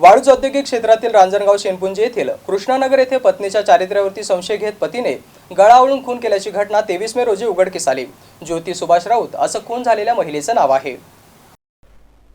वाळूज औद्योगिक क्षेत्रातील रांजणगाव शेनपुंजी येथील कृष्णानगर येथे पत्नीच्या चारित्र्यावरती संशय घेत पतीने गळावळून खून केल्याची घटना तेवीस मे रोजी उघडकीस आली. ज्योती सुभाष राऊत असं खून झालेल्या महिलेचं नाव आहे.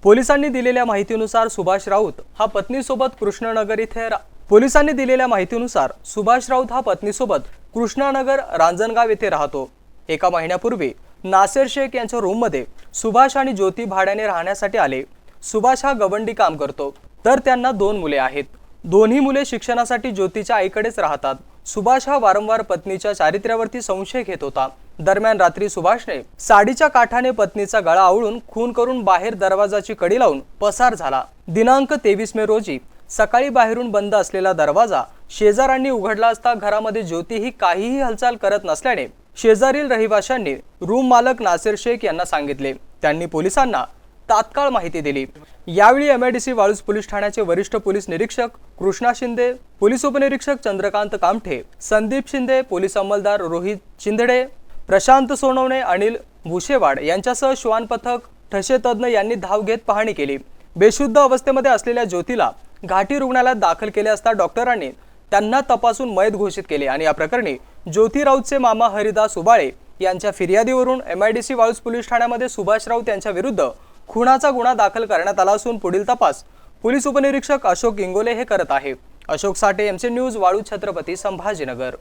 पोलिसांनी दिलेल्या माहितीनुसार सुभाष राऊत हा पत्नीसोबत कृष्णनगर इथे रा- पोलिसांनी दिलेल्या माहितीनुसार सुभाष राऊत हा पत्नीसोबत कृष्णानगर रांजणगाव येथे राहतो. एका महिन्यापूर्वी नासेर शेख यांच्या रूममध्ये सुभाष आणि ज्योती भाड्याने राहण्यासाठी आले. सुभाष हा गवंडी काम करतो. तर त्यांना दोन मुले आहेत. दोन्ही मुले शिक्षणासाठी ज्योतीच्या आईकडेच राहतात. सुभाष हा वारंवार पत्नीच्या चारित्र्यावरती संशय घेत होता. दरम्यान रात्री सुभाषने साडीच्या काठाने पत्नीचा गळा आवळून खून करून बाहेर दरवाजाची कडी लावून पसार झाला. दिनांक तेवीस मे रोजी सकाळी बाहेरून बंद असलेला दरवाजा शेजाऱ्यांनी उघडला असता घरामध्ये ज्योती ही काहीही हालचाल करत नसल्याने शेजारील रहिवाशांनी रूम मालक नासिर शेख यांना सांगितले. त्यांनी पोलिसांना तात्काळ माहिती दिली. यावेळी एमआयडीसी वाळूज पोलीस ठाण्याचे वरिष्ठ पोलीस निरीक्षक कृष्णा शिंदे पोलीस उपनिरीक्षक चंद्रकांत कामठे संदीप शिंदे पोलीस अंमलदार रोहित शिंदडे प्रशांत सोनवणे अनिल भुशेवाड यांच्यासह श्वान पथक ठसे तज्ज्ञ यांनी धाव घेत पाहणी केली. बेशुद्ध अवस्थेमध्ये असलेल्या ज्योतीला घाटी रुग्णालयात दाखल केले असता डॉक्टरांनी त्यांना तपासून मयत घोषित केले आणि या प्रकरणी ज्योती राऊतचे मामा हरिदास उबाळे यांच्या फिर्यादीवरून एमआयडीसी वाळूज पोलीस ठाण्यामध्ये सुभाष राऊत यांच्या विरुद्ध खुनाचा गुन्हा दाखल करण्यात आला असून पुढील तपास पोलीस उपनिरीक्षक अशोक इंगोले हे करत आहे. अशोक साठे एमसी न्यूज वाळू छत्रपती संभाजीनगर.